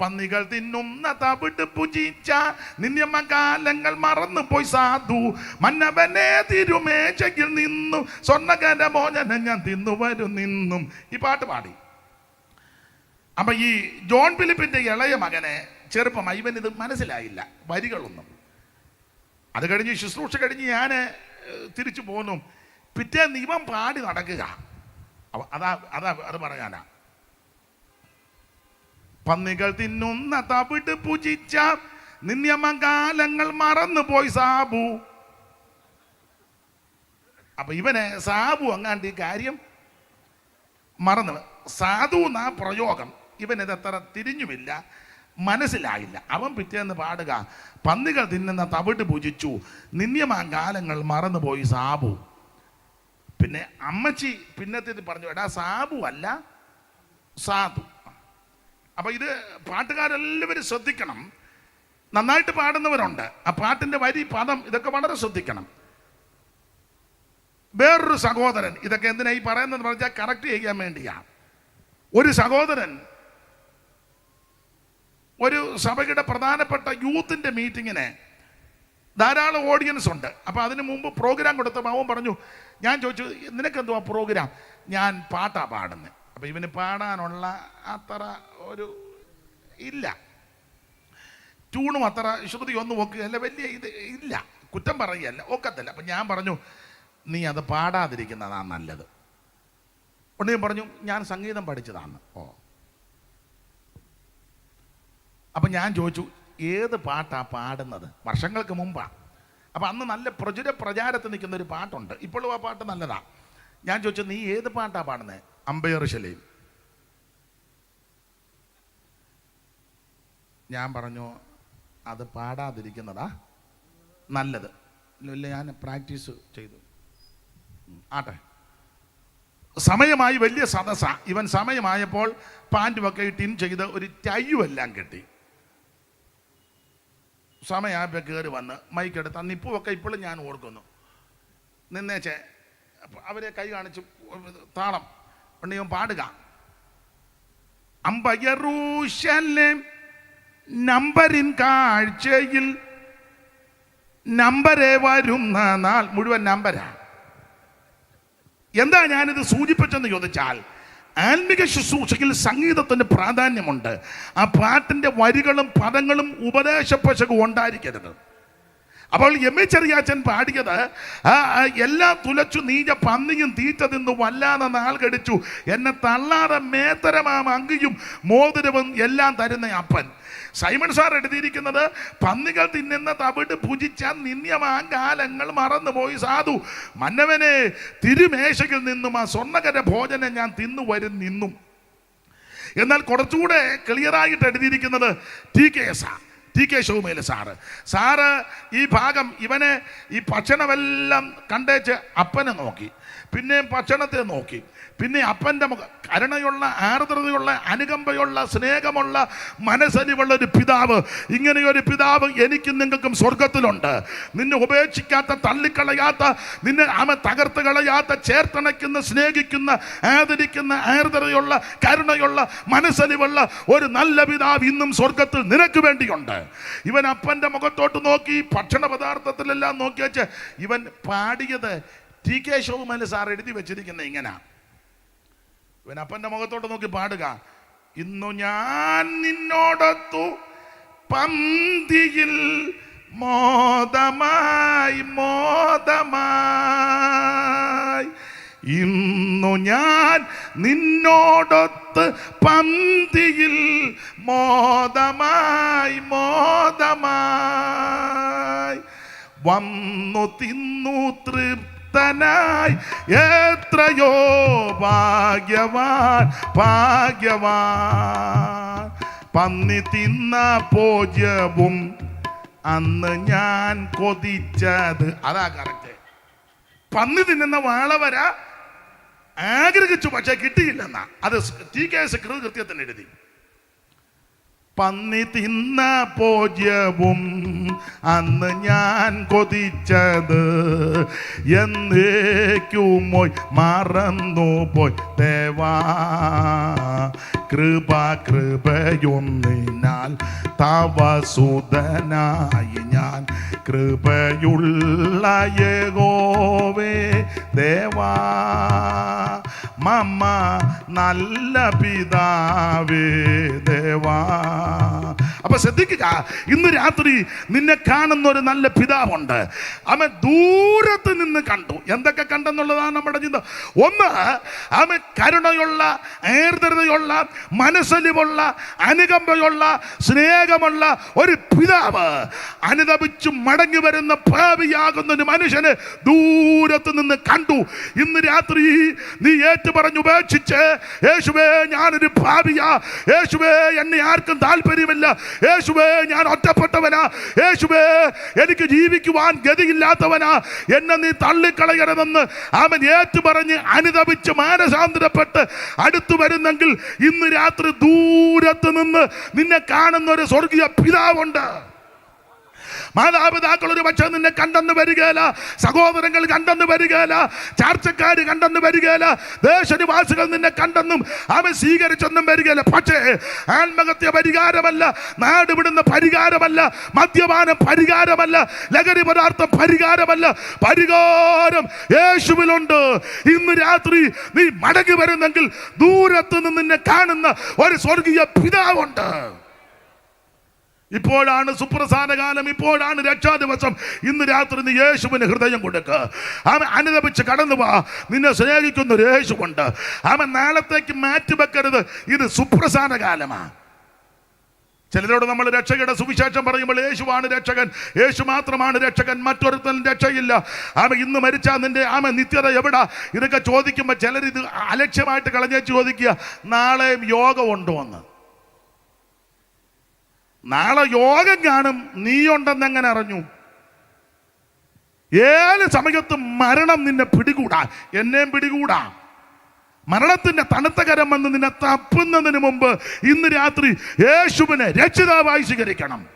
പന്നികൾ തിന്നുന്ന തവിട്ട് പുജിച്ച നിന്യമകാലങ്ങൾ മറന്നു പോയി സാധു. മന്നവനെ തിരുമേശയിൽ നിന്നു സ്വർണകര മോചനം ഞാൻ തിന്നു വരും നിന്നും. ഈ പാട്ട് പാടി. അപ്പൊ ഈ ജോൺ ഫിലിപ്പിന്റെ ഇളയ മകനെ ചെറുപ്പം ഇവൻ ഇത് മനസ്സിലായില്ല. വരികളൊന്നും. അത് കഴിഞ്ഞ് ശുശ്രൂഷ കഴിഞ്ഞ് ഞാൻ തിരിച്ചു പോന്നു. പിറ്റേന്ന് ഇവൻ പാടി നടക്കുക. അതാ അതാ അത് പറയാനാ. പന്നികൾ തിന്നുന്ന തവിട് പൂജിച്ച നിന്യമകാലങ്ങൾ മറന്നു പോയി സാബു. അപ്പൊ ഇവനെ സാബു അങ്ങാണ്ട് ഈ കാര്യം മറന്നു. സാധു എന്നാ പ്രയോഗം ഇവനത് അത്ര തിരിഞ്ഞുമില്ല. മനസ്സിലായില്ല. അവൻ പിറ്റേന്ന് പാടുക പന്നികൾ തിന്നുന്ന തവിട്ട് പൂജിച്ചു നിന്യമാകാലങ്ങൾ മറന്നുപോയി സാബു. പിന്നെ അമ്മച്ചി പിന്നത്തേത് പറഞ്ഞു എടാ സാബു അല്ല സാധു. അപ്പൊ ഇത് പാട്ടുകാരെല്ലാവരും ശ്രദ്ധിക്കണം. നന്നായിട്ട് പാടുന്നവരുണ്ട്. ആ പാട്ടിന്റെ വരി പദം ഇതൊക്കെ വളരെ ശ്രദ്ധിക്കണം. വേറൊരു സഹോദരൻ ഇതൊക്കെ എന്തിനാ ഈ പറയുന്നത് പറഞ്ഞാൽ കറക്റ്റ് ചെയ്യാൻ വേണ്ടിയാണ് ഒരു സഹോദരൻ ഒരു സഭയുടെ പ്രധാനപ്പെട്ട യൂത്തിന്റെ മീറ്റിങ്ങിന് ധാരാളം ഓഡിയൻസ് ഉണ്ട്. അപ്പോൾ അതിന് മുമ്പ് പ്രോഗ്രാം കൊടുത്ത മാവൻ പറഞ്ഞു ഞാൻ ചോദിച്ചു നിനക്ക് എന്തുവാ പ്രോഗ്രാം ഞാൻ പാട്ടാ പാടുന്നത് അപ്പോൾ ഇവന് പാടാനുള്ള അത്ര ഒരു ഇല്ല. ട്യൂണും അത്ര ശ്രുതി ഒന്നും ഒക്കുകയല്ല വലിയ ഇത് ഇല്ല. കുറ്റം പറയുകയല്ല ഒക്കത്തില്ല. അപ്പം ഞാൻ പറഞ്ഞു നീ അത് പാടാതിരിക്കുന്നതാണ് നല്ലത്. ഉടനെ പറഞ്ഞു ഞാൻ സംഗീതം പഠിച്ചതാണ് ഓ. അപ്പം ഞാൻ ചോദിച്ചു ഏത് പാട്ടാണ് പാടുന്നത്? വർഷങ്ങൾക്ക് മുമ്പാണ് അപ്പം അന്ന് നല്ല പ്രചുര പ്രചാരത്തിൽ നിൽക്കുന്ന ഒരു പാട്ടുണ്ട്. ഇപ്പോഴും ആ പാട്ട് നല്ലതാണ് ഞാൻ ചോദിച്ചു നീ ഏത് പാട്ടാണ് പാടുന്നത് അമ്പയർ ശലയും ഞാൻ പറഞ്ഞു അത് പാടാതിരിക്കുന്നതാ നല്ലത്. ഇല്ല ഞാൻ പ്രാക്ടീസ് ചെയ്തു. ആട്ടെ. സമയമായി വലിയ സദസ്സ. ഇവൻ സമയമായപ്പോൾ പാന്റുമൊക്കെ ടിൻ ചെയ്ത് ഒരു ടൈയും എല്ലാം കെട്ടി. സമയമായപ്പോൾ കയറി വന്ന് മൈക്കെടുത്ത് അന്ന് ഇപ്പോഴൊക്കെ ഇപ്പോഴും ഞാൻ ഓർക്കുന്നു. നിന്നേച്ചേ അവരെ കൈ കാണിച്ച് താളം. ഉണ്ട് ഇവൻ പാടുക. അമ്പയറൂശലേം നമ്പരിൻ കാഴ്ചയിൽ നമ്പരെ വരുന്ന നാൾ. മുഴുവൻ നമ്പരാ. എന്താ ഞാനിത് സൂചിപ്പിച്ചെന്ന് ചോദിച്ചാൽ ആത്മിക ശുശ്രൂഷയിൽ സംഗീതത്തിന് പ്രാധാന്യമുണ്ട്. ആ പാട്ടിന്റെ വരികളും പദങ്ങളും ഉപദേശപ്പശകും ഉണ്ടായിരിക്കരുത്. അപ്പോൾ എം എ ചെറിയാച്ചൻ പാടിയത് എല്ലാം തുലച്ചു നീജ പന്നിയും തീറ്റ തിന്നു വല്ലാതെ നാൾ കടിച്ചു എന്നെ തള്ളാതെ മേത്തരമാം അങ്കിയും മോതിരവും എല്ലാം തരുന്ന അപ്പൻ. സൈമൺ സാർ എഴുതിയിരിക്കുന്നത് പന്നികൾ തിന്നുന്ന തവിട് ഭുജിച്ച നിന്യമാകാലങ്ങൾ മറന്നുപോയി സാധു. മന്നവനെ തിരുമേശയിൽ നിന്നും ആ സ്വർണകര ഭോജനം ഞാൻ തിന്നു വരും നിന്നും. എന്നാൽ കുറച്ചുകൂടെ ക്ലിയറായിട്ട് എഴുതിയിരിക്കുന്നത് ടി കെ എസ് ആ ടി കെ ശോമേല സാറ്. സാറ് ഈ ഭാഗം ഇവനെ ഈ ഭക്ഷണമെല്ലാം കണ്ടേച്ച് അപ്പനെ നോക്കി. പിന്നെ ഭക്ഷണത്തെ നോക്കി. പിന്നെ അപ്പന്റെ മുഖം കരുണയുള്ള ആർദ്രതയുള്ള അനുകമ്പയുള്ള സ്നേഹമുള്ള മനസ്സലിവുള്ള ഒരു പിതാവ്. ഇങ്ങനെയൊരു പിതാവ് എനിക്കും നിങ്ങൾക്കും സ്വർഗത്തിലുണ്ട് നിന്നെ ഉപേക്ഷിക്കാത്ത തള്ളിക്കളയാത്ത നിന്നെ അവൻ തകർത്ത് കളയാത്ത ചേർത്തണയ്ക്കുന്ന സ്നേഹിക്കുന്ന ആദരിക്കുന്ന ആർദ്രതയുള്ള കരുണയുള്ള മനസ്സലിവുള്ള ഒരു നല്ല പിതാവ് ഇന്നും സ്വർഗത്തിൽ നിനക്ക് വേണ്ടിയുണ്ട്. ഇവൻ അപ്പന്റെ മുഖത്തോട്ട് നോക്കി ഭക്ഷണ പദാർത്ഥത്തിലെല്ലാം നോക്കി വെച്ച് ഇവൻ പാടിയത് ടി കെ ശോഭമല്ല സാർ എഴുതി വെച്ചിരിക്കുന്നത് ഇങ്ങനെ. ഇവൻ അപ്പന്റെ മുഖത്തോട്ട് നോക്കി പാടുക. ഇന്നു ഞാൻ നിന്നോടത്തു പന്തിയിൽ മോദമായി മോദമായി. ഇന്നു ഞാൻ നിന്നോടൊത്ത് പന്തിയിൽ മോദമായി മോദമായി. വന്നു തിന്നു തൃപ്തനായി എത്രയോ ഭാഗ്യവാൻ ഭാഗ്യവാൻ. പന്നി തിന്ന പോജ്യവും അന്ന് ഞാൻ കൊതിച്ചത്. അതാ കറക്റ്റ് പന്നി തിന്നുന്ന വാളവര ആഗ്രഹിച്ചു പക്ഷെ കിട്ടിയില്ലെന്നാ. അത് ടി കെ എസ് കൃത്യത്തിന് എഴുതി. പന്നി തിന്ന ഭോജ്യവും അന്ന് ഞാൻ കൊതിച്ചത്. എന്നേക്കുമോയ് മറന്നു പോയി ദേവാ. കൃപ കൃപയൊന്നിനാൽ തവസുതനായി ഞാൻ. കൃപയുള്ള യഗോവേ ദേവാ മമ്മ നല്ല പിതാവേ ദേവാ. അപ്പൊ ശ്രദ്ധിക്കുക ഇന്ന് രാത്രി നിന്നെ കാണുന്ന ഒരു നല്ല പിതാവുണ്ട്. അവൻ ദൂരത്ത് നിന്ന് കണ്ടു. എന്തൊക്കെ കണ്ടെന്നുള്ളതാണ് നമ്മുടെ ചിന്ത? ഒന്ന് അവൻ കരുണയുള്ള ഏർദൃതയുള്ള മനസ്സലിവുള്ള അനുകമ്പയുള്ള സ്നേഹമുള്ള ഒരു പിതാവ് അനുദപിച്ചു മടങ്ങി വരുന്ന ഭാവിയാകുന്ന ഒരു മനുഷ്യന് ദൂരത്ത് നിന്ന് കണ്ടു. ഇന്ന് രാത്രി നീ ഏറ്റു പറഞ്ഞു ഉപേക്ഷിച്ച് യേശുവേ ഞാനൊരു ഭാവിയാ യേശുവേ എന്നെ ആർക്കും താല്പര്യമില്ല. യേശുവേ ഞാൻ ഒറ്റപ്പെട്ടവനാ. യേശുവേ എനിക്ക് ജീവിക്കുവാൻ ഗതിയില്ലാത്തവനാ. എന്നെ നീ തള്ളിക്കളയണമെന്ന് അവൻ ഏറ്റു പറഞ്ഞ് അനുദപിച്ച് മാനസാന്തരപ്പെട്ട് അടുത്തു വരുന്നെങ്കിൽ ഇന്ന് രാത്രി ദൂരത്ത് നിന്ന് നിന്നെ കാണുന്ന ഒരു സ്വർഗീയ പിതാവുണ്ട്. മാതാപിതാക്കൾ ഒരു പക്ഷേ നിന്നെ കണ്ടെന്ന് വരികയില്ല. സഹോദരങ്ങൾ കണ്ടെന്ന് വരികയില്ല. ചാർച്ചക്കാർ കണ്ടെന്ന് വരികയില്ല. ദേശനിവാസികൾ നിന്നെ കണ്ടെന്നും അവൻ സ്വീകരിച്ചൊന്നും വരികയില്ല. പക്ഷേ ആത്മഹത്യ പരിഹാരമല്ല നാട് വിടുന്ന പരിഹാരമല്ല മദ്യപാനം പരിഹാരമല്ല ലഹരി പദാർത്ഥം പരിഹാരമല്ല. പരിഹാരം യേശുവിലുണ്ട്. ഇന്ന് രാത്രി നീ മടങ്ങി വരുന്നെങ്കിൽ ദൂരത്ത് നിന്ന് നിന്നെ കാണുന്ന ഒരു സ്വർഗീയ പിതാവുണ്ട്. ഇപ്പോഴാണ് സുപ്രസാന കാലം ഇപ്പോഴാണ് രക്ഷാ ദിവസം ഇന്ന് രാത്രി നീ യേശുവിന് ഹൃദയം കൊടുക്കുക അവൻ അനുദപിച്ച് കടന്നു വാ. നിന്നെ സ്നേഹിക്കുന്ന ഒരു യേശുണ്ട് അവൻ നാളത്തേക്ക് മാറ്റിവെക്കരുത് ഇത് സുപ്രസാന കാലമാണ് ചിലരോട് നമ്മൾ രക്ഷകയുടെ സുവിശേഷം പറയുമ്പോൾ യേശുവാണ് രക്ഷകൻ. യേശു മാത്രമാണ് രക്ഷകൻ. മറ്റൊരുത്തനും രക്ഷയില്ല. ആമ ഇന്ന് മരിച്ചാൽ നിന്റെ ആമ നിത്യത എവിടാ? ഇതൊക്കെ ചോദിക്കുമ്പോൾ ചിലരിത് അലക്ഷ്യമായിട്ട് കളഞ്ഞേച്ച് ചോദിക്കുക. നാളെയും യോഗമുണ്ടോ എന്ന് നാളെ യോഗം കാണും. നീയുണ്ടെന്ന് എങ്ങനെ അറിഞ്ഞു? ഏത് സമയത്തും മരണം നിന്നെ പിടികൂടാ. എന്നെയും പിടികൂടാ. മരണത്തിന്റെ തണുത്ത കരം വന്ന് നിന്നെ തപ്പുന്നതിന് മുമ്പ് ഇന്ന് രാത്രി യേശുവിനെ രക്ഷിതാവായി സ്വീകരിക്കണം.